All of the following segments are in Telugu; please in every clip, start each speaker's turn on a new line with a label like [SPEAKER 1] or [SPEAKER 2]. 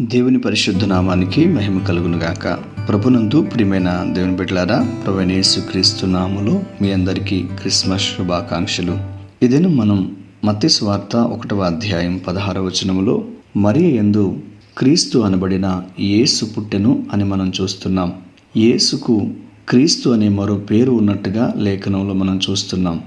[SPEAKER 1] దేవుని పరిశుద్ధ నామానికి మహిమ కలుగును గాక ప్రభునందు ప్రియమైన దేవుని బిడ్డలారా ప్రవణేశు క్రీస్తు నామములో మీ అందరికీ క్రిస్మస్ శుభాకాంక్షలు. ఇదేను మనం మత్తి స్వార్త ఒకటవ అధ్యాయం పదహారవ వచనములో మరి ఎందు క్రీస్తు అనబడిన యేసు పుట్టెను అని మనం చూస్తున్నాం. యేసుకు క్రీస్తు అనే మరో పేరు ఉన్నట్టుగా లేఖనంలో మనం చూస్తున్నాం.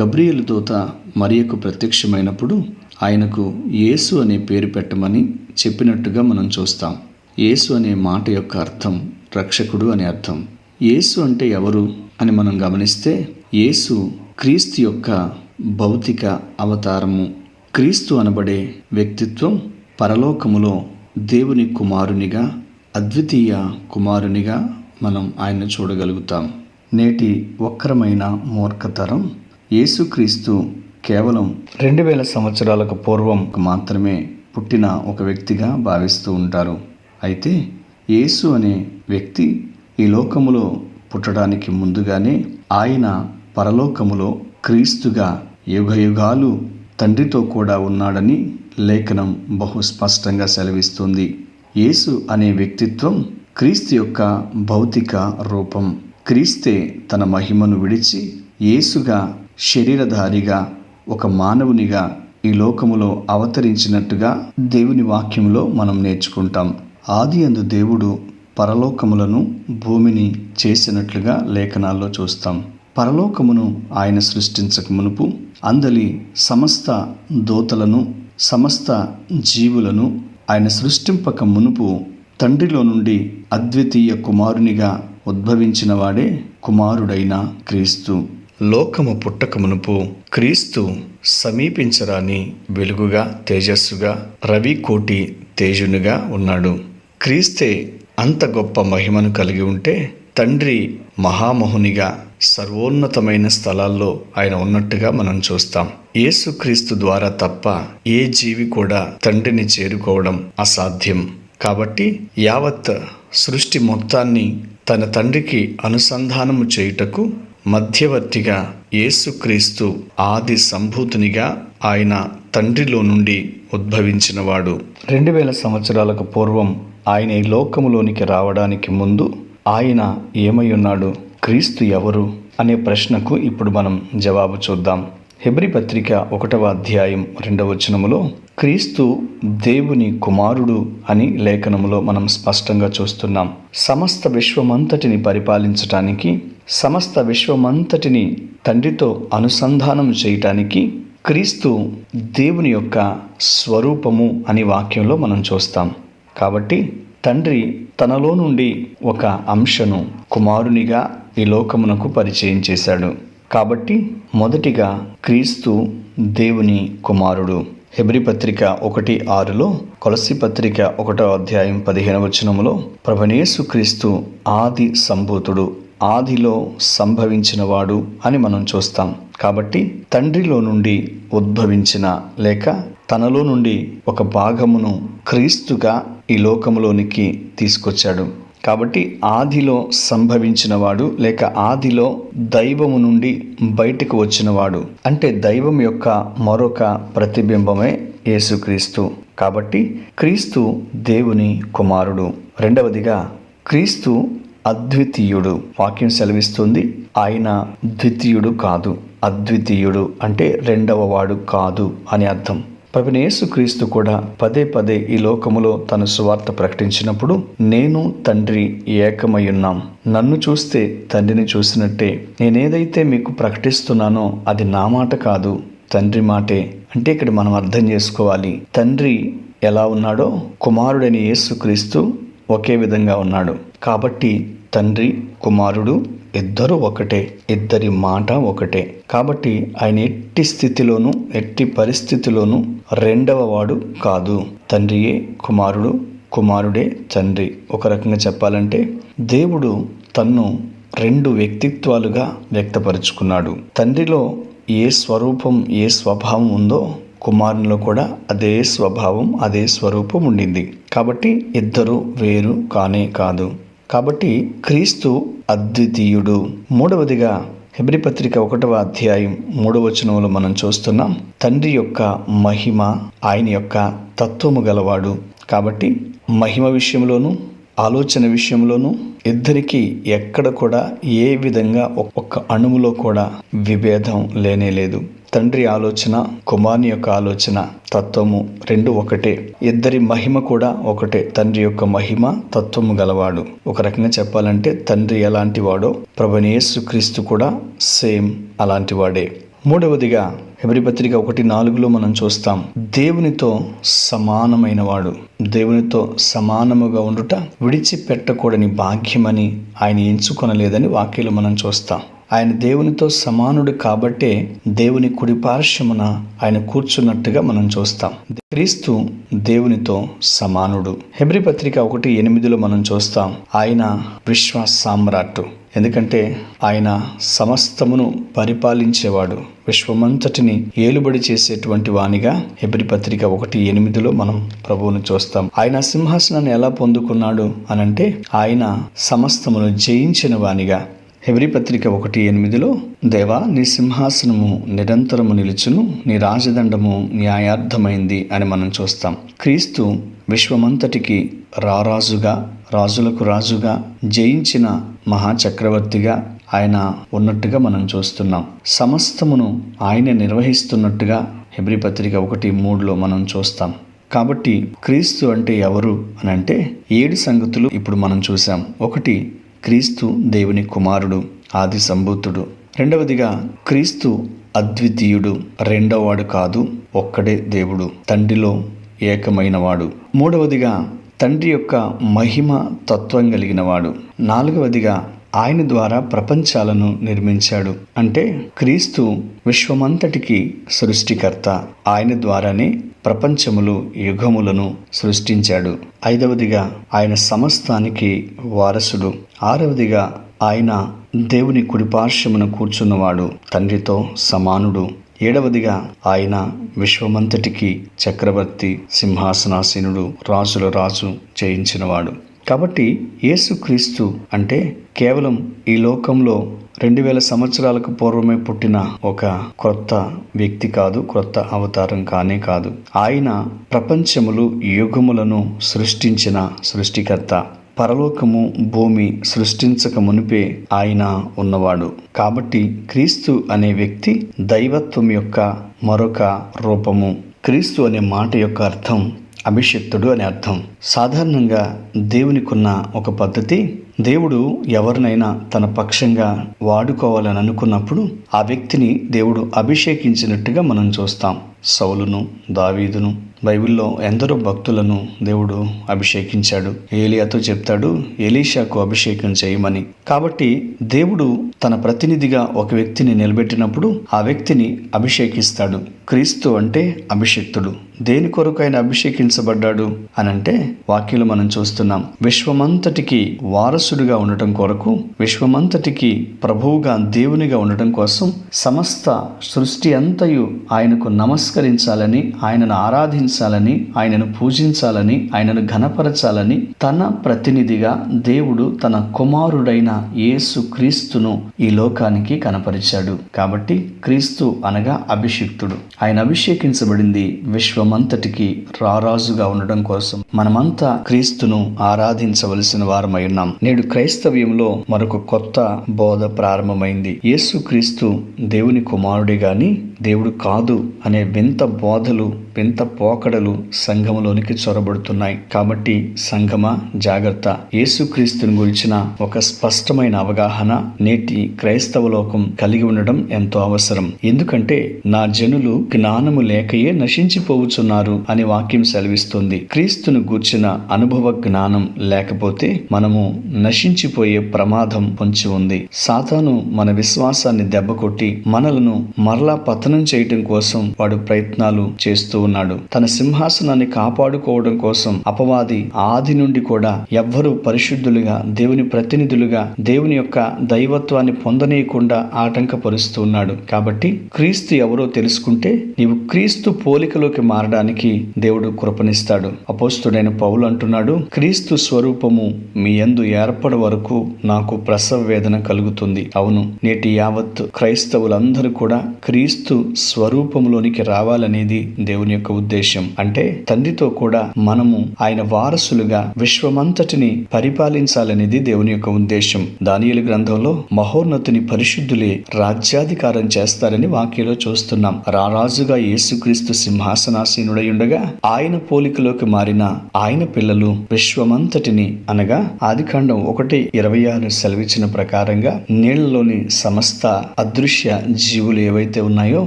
[SPEAKER 1] గబ్రియేలు దూత మరియకు ప్రత్యక్షమైనప్పుడు ఆయనకు యేసు అనే పేరు పెట్టమని చెప్పినట్టుగా మనం చూస్తాం. యేసు అనే మాట యొక్క అర్థం రక్షకుడు అనే అర్థం. యేసు అంటే ఎవరు అని మనం గమనిస్తే యేసు క్రీస్తు యొక్క భౌతిక అవతారము. క్రీస్తు అనబడే వ్యక్తిత్వం పరలోకములో దేవుని కుమారునిగా అద్వితీయ కుమారునిగా మనం ఆయన్ను చూడగలుగుతాం. నేటి వక్రమైన మూర్ఖతరం యేసుక్రీస్తు కేవలం రెండు వేల సంవత్సరాలకు పూర్వం మాత్రమే పుట్టిన ఒక వ్యక్తిగా భావిస్తూ ఉంటారు. అయితే యేసు అనే వ్యక్తి ఈ లోకములో పుట్టడానికి ముందుగానే ఆయన పరలోకములో క్రీస్తుగా యుగయుగాలు తండ్రితో కూడా ఉన్నాడని లేఖనం బహు స్పష్టంగా సెలవిస్తుంది. యేసు అనే వ్యక్తిత్వం క్రీస్తు యొక్క భౌతిక రూపం. క్రీస్తే తన మహిమను విడిచి యేసుగా శరీరధారిగా ఒక మానవునిగా ఈ లోకములో అవతరించినట్టుగా దేవుని వాక్యములో మనం నేర్చుకుంటాం. ఆది అందు దేవుడు పరలోకములను భూమిని చేసినట్లుగా లేఖనాల్లో చూస్తాం. పరలోకమును ఆయన సృష్టించక మునుపు అందలి సమస్త దోతలను సమస్త జీవులను ఆయన సృష్టింపక మునుపు తండ్రిలో నుండి అద్వితీయ కుమారునిగా ఉద్భవించినవాడే కుమారుడైన క్రీస్తు. లోకము పుట్టక మునుపు క్రీస్తు సమీపించరాని వెలుగుగా తేజస్సుగా రవి కోటి తేజునిగా ఉన్నాడు. క్రీస్తే అంత గొప్ప మహిమను కలిగి ఉంటే తండ్రి మహామహునిగా సర్వోన్నతమైన స్థలాల్లో ఆయన ఉన్నట్టుగా మనం చూస్తాం. యేసుక్రీస్తు ద్వారా తప్ప ఏ జీవి కూడా తండ్రిని చేరుకోవడం అసాధ్యం. కాబట్టి యావత్ సృష్టి మొత్తాన్ని తన తండ్రికి అనుసంధానము చేయుటకు మధ్యవర్తిగా యేసుక్రీస్తు ఆది సంభూతునిగా ఆయన తండ్రిలో నుండి ఉద్భవించినవాడు. రెండు వేల సంవత్సరాలకు పూర్వం ఆయన ఈ లోకములోనికి రావడానికి ముందు ఆయన ఏమై ఉన్నాడు క్రీస్తు ఎవరు? అనే ప్రశ్నకు ఇప్పుడు మనం జవాబు చూద్దాం. హెబ్రి పత్రిక ఒకటవ అధ్యాయం రెండవ వచనములో క్రీస్తు దేవుని కుమారుడు అని లేఖనములో మనం స్పష్టంగా చూస్తున్నాం. సమస్త విశ్వమంతటిని పరిపాలించటానికి సమస్త విశ్వమంతటిని తండ్రితో అనుసంధానం చేయటానికి క్రీస్తు దేవుని యొక్క స్వరూపము అని వాక్యంలో మనం చూస్తాం. కాబట్టి తండ్రి తనలో నుండి ఒక అంశను కుమారునిగా ఈ లోకమునకు పరిచయం చేశాడు. కాబట్టి మొదటిగా క్రీస్తు దేవుని కుమారుడు. హెబ్రి పత్రిక ఒకటి ఆరులో కొలసి పత్రిక ఒకటో అధ్యాయం పదిహేను వచనములో ప్రభనేసు క్రీస్తు ఆది సంభూతుడు ఆదిలో సంభవించినవాడు అని మనం చూస్తాం. కాబట్టి తండ్రిలో నుండి ఉద్భవించిన లేక తనలో నుండి ఒక భాగమును క్రీస్తుగా ఈ లోకములోనికి తీసుకొచ్చాడు. కాబట్టి ఆదిలో సంభవించినవాడు లేక ఆదిలో దైవము నుండి బయటకు వచ్చినవాడు అంటే దైవం యొక్క మరొక ప్రతిబింబమే యేసుక్రీస్తు. కాబట్టి క్రీస్తు దేవుని కుమారుడు. రెండవదిగా క్రీస్తు అద్వితీయుడు వాక్యం సెలవిస్తుంది. ఆయన ద్వితీయుడు కాదు. అద్వితీయుడు అంటే రెండవ వాడు కాదు అని అర్థం. ప్రభుని యేసుక్రీస్తు కూడా పదే పదే ఈ లోకములో తన సువార్త ప్రకటించినప్పుడు నేను తండ్రి ఏకమయ్యున్నాం. నన్ను చూస్తే తండ్రిని చూసినట్టే. నేనేదైతే మీకు ప్రకటిస్తున్నానో అది నా మాట కాదు. తండ్రి మాటే. అంటే ఇక్కడ మనం అర్థం చేసుకోవాలి. తండ్రి ఎలా ఉన్నాడో? కుమారుడని యేసుక్రీస్తు ఒకే విధంగా ఉన్నాడు. కాబట్టి తండ్రి కుమారుడు ఇద్దరు ఒకటే ఇద్దరి మాట ఒకటే. కాబట్టి ఆయన ఎట్టి స్థితిలోనూ ఎట్టి పరిస్థితిలోనూ రెండవ వాడు కాదు. తండ్రియే కుమారుడు కుమారుడే తండ్రి. ఒక రకంగా చెప్పాలంటే దేవుడు తన్ను రెండు వ్యక్తిత్వాలుగా వ్యక్తపరుచుకున్నాడు. తండ్రిలో ఏ స్వరూపం ఏ స్వభావం ఉందో కుమారునిలో కూడా అదే స్వభావం అదే స్వరూపం ఉండింది. కాబట్టి ఇద్దరు వేరు కానే కాదు. కాబట్టి క్రీస్తు అద్వితీయుడు. మూడవదిగా హెబ్రి పత్రిక ఒకటవ అధ్యాయం మూడవ వచనంలో మనం చూస్తున్నాం తండ్రి యొక్క మహిమ ఆయన యొక్క తత్వము గలవాడు. కాబట్టి మహిమ విషయంలోనూ ఆలోచన విషయంలోనూ ఇద్దరికి ఎక్కడ కూడా ఏ విధంగా ఒక్క అణువులో కూడా విభేదం లేనే లేదు. తండ్రి ఆలోచన కుమారుని యొక్క ఆలోచన తత్వము రెండు ఒకటే. ఇద్దరి మహిమ కూడా ఒకటే. తండ్రి యొక్క మహిమ తత్వము గలవాడు. ఒక రకంగా చెప్పాలంటే తండ్రి ఎలాంటి వాడో ప్రభనేసు క్రీస్తు కూడా సేమ్ అలాంటి వాడే. మూడవదిగా హెబ్రి పత్రిక ఒకటి నాలుగులో మనం చూస్తాం దేవునితో సమానమైన వాడు దేవునితో సమానముగా ఉండుట విడిచిపెట్టకూడని భాగ్యమని ఆయన ఎంచుకొనలేదని వాక్యలు మనం చూస్తాం. ఆయన దేవునితో సమానుడు కాబట్టే దేవుని కుడిపార్శ్వమున ఆయన కూర్చున్నట్టుగా మనం చూస్తాం. క్రీస్తు దేవునితో సమానుడు. హెబ్రి పత్రిక ఒకటి ఎనిమిదిలో మనం చూస్తాం ఆయన విశ్వ సామ్రాట్ ఎందుకంటే ఆయన సమస్తమును పరిపాలించేవాడు. విశ్వమంతటిని ఏలుబడి చేసేటువంటి వానిగా ఎబ్రి పత్రిక ఒకటి ఎనిమిదిలో మనం ప్రభువును చూస్తాం. ఆయన సింహాసనాన్ని ఎలా పొందుకున్నాడు అనంటే ఆయన సమస్తమును జయించిన వానిగా హెబ్రి పత్రిక ఒకటి ఎనిమిదిలో దేవా నీ సింహాసనము నిరంతరము నిలుచును నీ రాజదండము న్యాయార్థమైంది అని మనం చూస్తాం. క్రీస్తు విశ్వమంతటికి రారాజుగా రాజులకు రాజుగా జయించిన మహాచక్రవర్తిగా ఆయన ఉన్నట్టుగా మనం చూస్తున్నాం. సమస్తమును ఆయన నిర్వహిస్తున్నట్టుగా హెబ్రి పత్రిక ఒకటి మూడులో మనం చూస్తాం. కాబట్టి క్రీస్తు అంటే ఎవరు అని అంటే ఏడు సంగతులు ఇప్పుడు మనం చూసాం ఒకటి క్రీస్తు దేవుని కుమారుడు ఆది సంభూతుడు. రెండవదిగా క్రీస్తు అద్వితీయుడు రెండవవాడు కాదు ఒక్కడే దేవుడు తండ్రిలో ఏకమైనవాడు. మూడవదిగా తండ్రి యొక్క మహిమ తత్వం కలిగినవాడు. నాలుగవదిగా ఆయన ద్వారా ప్రపంచాలను నిర్మించాడు. అంటే క్రీస్తు విశ్వమంతటికి సృష్టికర్త. ఆయన ద్వారానే ప్రపంచములు యుగములను సృష్టించాడు. ఐదవదిగా ఆయన సమస్తానికి వారసుడు. ఆరవదిగా ఆయన దేవుని కుడిపార్శ్వమున కూర్చున్నవాడు. తండ్రితో సమానుడు. ఏడవదిగా ఆయన విశ్వమంతటికి చక్రవర్తి సింహాసనాసీనుడు రాజుల రాజు జయించినవాడు. కాబట్టి యేసుక్రీస్తు అంటే కేవలం ఈ లోకంలో రెండు వేల సంవత్సరాలకు పూర్వమే పుట్టిన ఒక క్రొత్త వ్యక్తి కాదు క్రొత్త అవతారం కానే కాదు. ఆయన ప్రపంచములు యుగములను సృష్టించిన సృష్టికర్త. పరలోకము భూమి సృష్టించక మునిపే ఆయన ఉన్నవాడు. కాబట్టి క్రీస్తు అనే వ్యక్తి దైవత్వం యొక్క మరొక రూపము. క్రీస్తు అనే మాట యొక్క అర్థం అభిషిక్తుడు అని అర్థం. సాధారణంగా దేవునికున్న ఒక పద్ధతి దేవుడు ఎవరినైనా తన పక్షంగా వాడుకోవాలని అనుకున్నప్పుడు ఆ వ్యక్తిని దేవుడు అభిషేకించినట్టుగా మనం చూస్తాం. సౌలును దావీదును బైబిల్లో ఎందరో భక్తులను దేవుడు అభిషేకించాడు. ఏలియాతో చెప్తాడు ఏలీషాకు అభిషేకం చేయమని. కాబట్టి దేవుడు తన ప్రతినిధిగా ఒక వ్యక్తిని నిలబెట్టినప్పుడు ఆ వ్యక్తిని అభిషేకిస్తాడు. క్రీస్తు అంటే అభిషక్తుడు. దేని కొరకు ఆయన అభిషేకించబడ్డాడు అనంటే వాక్యంలో మనం చూస్తున్నాం. విశ్వమంతటికి వారసుడిగా ఉండటం కొరకు విశ్వమంతటికి ప్రభువుగా దేవునిగా ఉండటం కోసం సమస్త సృష్టి అంతయు ఆయనకు నమస్కరించాలని ఆయనను ఆరాధించాలని ఆయనను పూజించాలని ఆయనను ఘనపరచాలని తన ప్రతినిధిగా దేవుడు తన కుమారుడైన యేసు క్రీస్తును ఈ లోకానికి కనపరిచాడు. కాబట్టి క్రీస్తు అనగా అభిషిక్తుడు. ఆయన అభిషేకించబడింది విశ్వమంతటికి రారాజుగా ఉండడం కోసం మనమంతా క్రీస్తును ఆరాధించవలసిన వారమై ఉన్నాం. నేడు క్రైస్తవ్యంలో మరొక కొత్త బోధ ప్రారంభమైంది. యేసు క్రీస్తు దేవుని కుమారుడే గాని దేవుడు కాదు అనే వింత బోధలు వింత పోకడలు సంఘములోనికి చొరబడుతున్నాయి. కాబట్టి సంఘమ జాగ్రత్త. యేసుక్రీస్తుని గురించిన ఒక స్పష్టమైన అవగాహన నేటి క్రైస్తవ లోకం కలిగి ఉండడం ఎంతో అవసరం. ఎందుకంటే నా జనులు జ్ఞానము లేకయే నశించిపోవుచున్నారు అని వాక్యం సెలవిస్తుంది. క్రీస్తును గూర్చిన అనుభవ జ్ఞానం లేకపోతే మనము నశించిపోయే ప్రమాదం పొంచి ఉంది. సాతాను మన విశ్వాసాన్ని దెబ్బకొట్టి మనలను మరలా పతనం చేయటం కోసం వాడు ప్రయత్నాలు చేస్తూ ఉన్నాడు. తన సింహాసనాన్ని కాపాడుకోవడం కోసం అపవాది ఆది నుండి కూడా ఎవ్వరూ పరిశుద్ధులుగా దేవుని ప్రతినిధులుగా దేవుని యొక్క దైవత్వాన్ని పొందనీయకుండా ఆటంకపరుస్తూ ఉన్నాడు. కాబట్టి క్రీస్తు ఎవరో తెలుసుకుంటే నీవు క్రీస్తు పోలికలోకి మారడానికి దేవుడు కృపనిస్తాడు. అపోస్తుడైన పౌలు అంటున్నాడు క్రీస్తు స్వరూపము మీ యందు ఏర్పడ వరకు నాకు ప్రసవ వేదన కలుగుతుంది. అవును నేటి యావత్ క్రైస్తవులందరూ కూడా క్రీస్తు స్వరూపంలోనికి రావాలనేది దేవుని యొక్క ఉద్దేశం అంటే తండ్రితో కూడా మనము ఆయన వారసులుగా విశ్వమంతటిని పరిపాలించాలనేది దేవుని యొక్క ఉద్దేశం దానియేలు గ్రంథంలో మహోన్నతుని పరిశుద్ధులే రాజ్యాధికారం చేస్తారని వాక్యలో చూస్తున్నాం. రారాజుగా యేసుక్రీస్తు సింహాసనాసీనుడై ఉండగా ఆయన పోలికలోకి మారిన ఆయన పిల్లలు విశ్వమంతటిని అనగా ఆదికాండం ఒకటి ఇరవై ఆరు సెలవిచ్చిన ప్రకారంగా నీళ్ళలోని సమస్త అదృశ్య జీవులు ఏవైతే ఉన్నాయో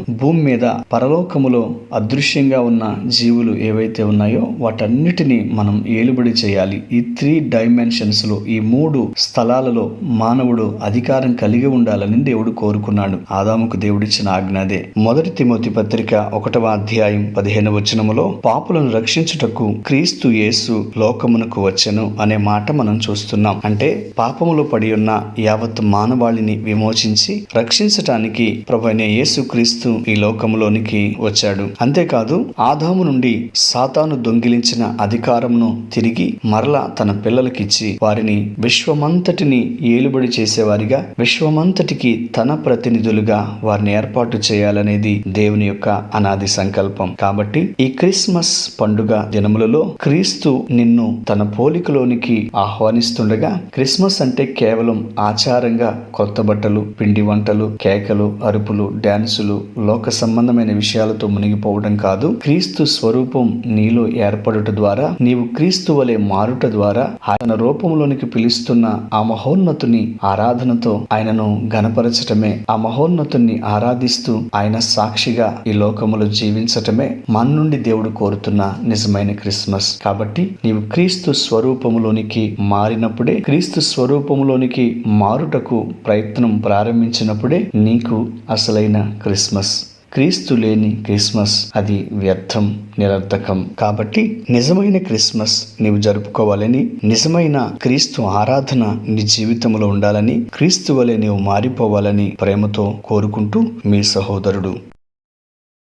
[SPEAKER 1] భూమి మీద పరలోకములో అదృశ్యంగా ఉన్న జీవులు ఏవైతే ఉన్నాయో వాటన్నిటిని మనం ఏలుబడి చేయాలి. ఈ త్రీ డైమెన్షన్స్లో ఈ మూడు స్థలాలలో మానవుడు అధికారం కలిగి ఉండాలని దేవుడు కోరుకున్నాడు. ఆదాముకు దేవుడిచ్చిన ఆజ్ఞాదే మొదటి తిమోతి పత్రిక ఒకటవ అధ్యాయం పదిహేను వచనములో పాపులను రక్షించుటకు క్రీస్తు యేసు లోకమునకు వచ్చెను అనే మాట మనం చూస్తున్నాం. అంటే పాపములో పడి ఉన్న యావత్ మానవాళిని విమోచించి రక్షించటానికి ప్రభైన యేసు క్రీస్తు ఈ లోకములోనికి వచ్చాడు. అంతేకాదు ఆదాము నుండి సాతాను దొంగిలించిన అధికారమును తిరిగి మరలా తన పిల్లలకిచ్చి వారిని విశ్వమంతటిని ఏలుబడి చేసేవారిగా విశ్వమంతటికి తన ప్రతినిధులుగా వారిని ఏర్పాటు చేయాలనేది దేవుని యొక్క అనాది సంకల్పం. కాబట్టి ఈ క్రిస్మస్ పండుగ దినములలో క్రీస్తు నిన్ను తన పోలికలోనికి ఆహ్వానిస్తుండగా క్రిస్మస్ అంటే కేవలం ఆచారంగా కొత్త బట్టలు పిండి వంటలు కేకలు అరుపులు డాన్సులు లోక సంబంధమైన విషయాలతో మునిగిపోవడం కాదు. క్రీస్తు స్వరూపం నీలో ఏర్పడుట ద్వారా నీవు క్రీస్తు వలె మారుట ద్వారా ఆయన రూపంలోనికి పిలుస్తున్న ఆ మహోన్నతుని ఆరాధనతో ఆయనను గనపరచటమే ఆ మహోన్నతుని ఆరాధిస్తూ ఆయన సాక్షిగా ఈ లోకములో జీవించటమే మన నుండి దేవుడు కోరుతున్న నిజమైన క్రిస్మస్. కాబట్టి నీవు క్రీస్తు స్వరూపములోనికి మారినప్పుడే క్రీస్తు స్వరూపములోనికి మారుటకు ప్రయత్నం ప్రారంభించినప్పుడే నీకు అసలైన క్రిస్మస్. క్రిస్మస్. క్రీస్తు లేని క్రిస్మస్ అది వ్యర్థం నిరర్థకం. కాబట్టి నిజమైన క్రిస్మస్ నీవు జరుపుకోవాలని నిజమైన క్రీస్తు ఆరాధన నీ జీవితంలో ఉండాలని క్రీస్తు వలె నీవు మారిపోవాలని ప్రేమతో కోరుకుంటూ మీ సహోదరుడు